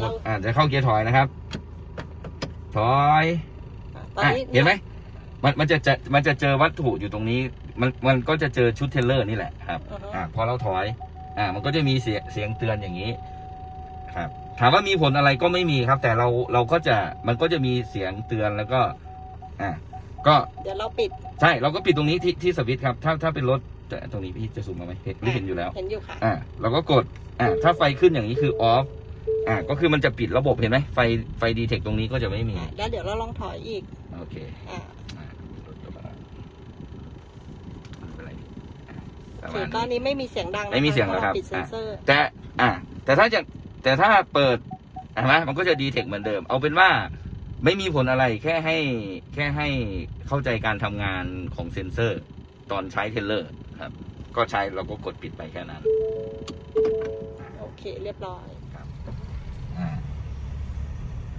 เราอ่าจะเข้าเกียร์ถอยนะครับ ถอยตอนอะนี้เห็นไหมมันมันจะจะมันจะเจอวัตถุอยู่ตรงนี้ มันมันก็จะเจอชุดเทรลเลอร์นี่แหละครับอือฮึอ่าพอเราถอย อ่า มันก็จะมีเสียงเสียงเตือนอย่างนี้ ครับ ถามว่ามีผลอะไรก็ไม่มีครับ แต่เราเราก็จะมันก็จะมีเสียงเตือนแล้วก็ อ่าก็เดี๋ยวเราปิด ใช่เราก็ปิดตรงนี้ที่ที่สวิตช์ครับ ถ้าถ้าเป็นรถแต่ตรงนี้พี่จะซูมมาไหมเห็นหรือเห็นอยู่แล้วเห็นอยู่ค่ะ อ่าเราก็กด อ่าถ้าไฟขึ้นอย่างนี้คือออฟ อ่าก็คือมันจะปิดระบบเห็นไหมไฟไฟดีเทคตรงนี้ก็จะไม่มี อะแล้วเดี๋ยวเราลองถอยอีกโอเคอ่าอ่าลดลงมาไม่เป็นไรอ่าปโอระเคมาณตอนนี้นี้ไม่มีเสียงดังนะะไม่มีเสียงแล้วครับพาาปิดเซ็นเซอร์แต่อ่าแต่ถ้าจะแต่ถ้าเปิดเห็นไหมมันก็จะดีเทคเหมือนเดิม เอาเป็นว่าไม่มีผลอะไรแค่ให้แค่ให้เข้าใจการทำงานของเซ็นเซอร์ ตอนใช้เทรลเลอร์ครับ ก็ใช้เราก็กดปิดไปแค่นั้น โอเคเรียบร้อยอ่า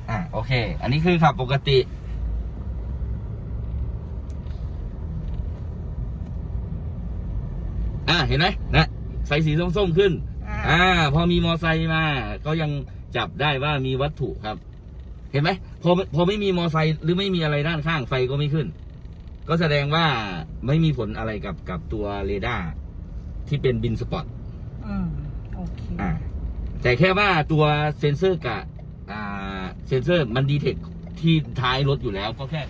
อ่าโอเค อันนี้คือขับปกติอ่าเห็นไหมนะไฟสีส้มๆขึ้นอ่าอ่า พอมีมอไซค์มา ก็ยังจับได้ว่ามีวัตถุครับ เห็นไหมพอพอไม่มีมอไซค์หรือไม่มีอะไรด้านข้างไฟก็ไม่ขึ้น ก็แสดงว่าไม่มีผลอะไรกับกับตัวเรดาร์ที่เป็นบินสปอตอืมโอเคอ่าแต่แค่ว่าตัวเซ็นเซอร์กับอ่า เซ็นเซอร์มันดีเทคที่ท้ายรถอยู่แล้วก็แค่